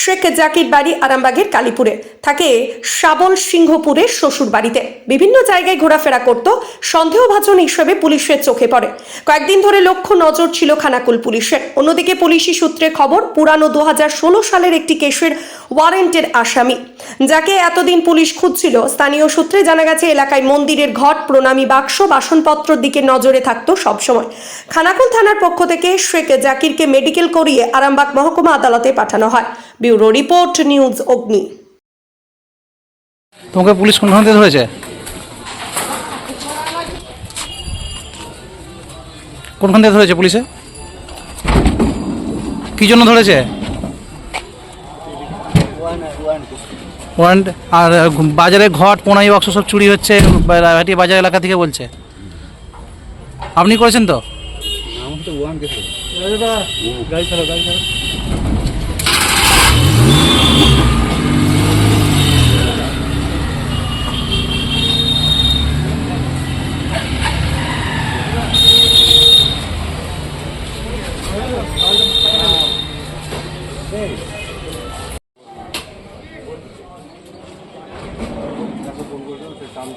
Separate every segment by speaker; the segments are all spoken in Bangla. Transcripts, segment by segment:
Speaker 1: শেখ জাকির বাড়ি আরামবাগের কালীপুরে। থাকে শাবল সিংহপুরের শ্বশুর বাড়িতে। বিভিন্ন জায়গায় ঘোরাফেরা করত, সন্দেহভাজন হিসেবে পুলিশের চোখে পড়ে। কয়েকদিন ধরে লক্ষ্য নজর ছিল খানাকুল পুলিশের। অন্যদিকে পুলিশি সূত্রে খবর, পুরানো দু সালের একটি কেসের ওয়ারেন্টের আসামি, যাকে এতদিন পুলিশ খুঁজছিল। স্থানীয় সূত্রে জানা গেছে, এলাকায় মন্দিরের ঘট, প্রণামী বাক্স, বাসনপত্রর দিকে নজরে থাকতো সবসময়। খানাকুল থানার পক্ষ থেকে শেখ জাকিরকে মেডিকেল করিয়ে আরামবাগ মহকুমা আদালতে পাঠানো হয়। ব্যুরো রিপোর্ট নিউজ অগ্নি।
Speaker 2: তোমাকে পুলিশ কোনখান থেকে ধরেছে? কোনখান থেকে ধরেছে পুলিশে? কি জন্য ধরেছে? ওয়ারেন্ট আর বাজারে ঘট পোনাই বাক্স সব চুরি হচ্ছে রাহাটি বাজার এলাকা থেকে বলছে। আপনি করেছেন তো?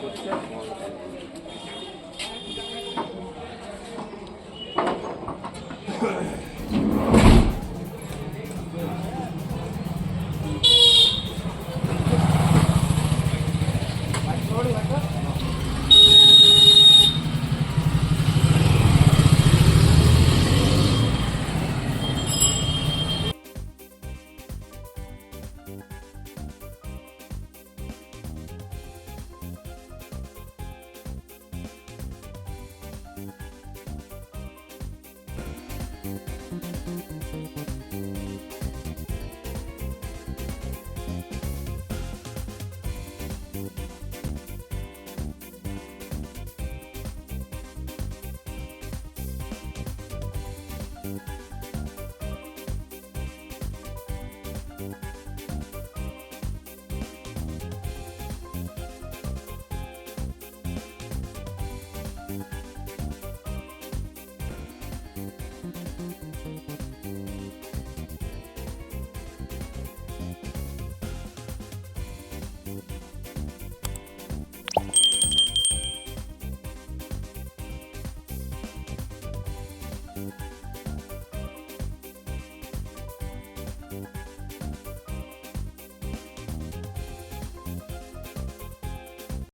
Speaker 2: করছে Thank you.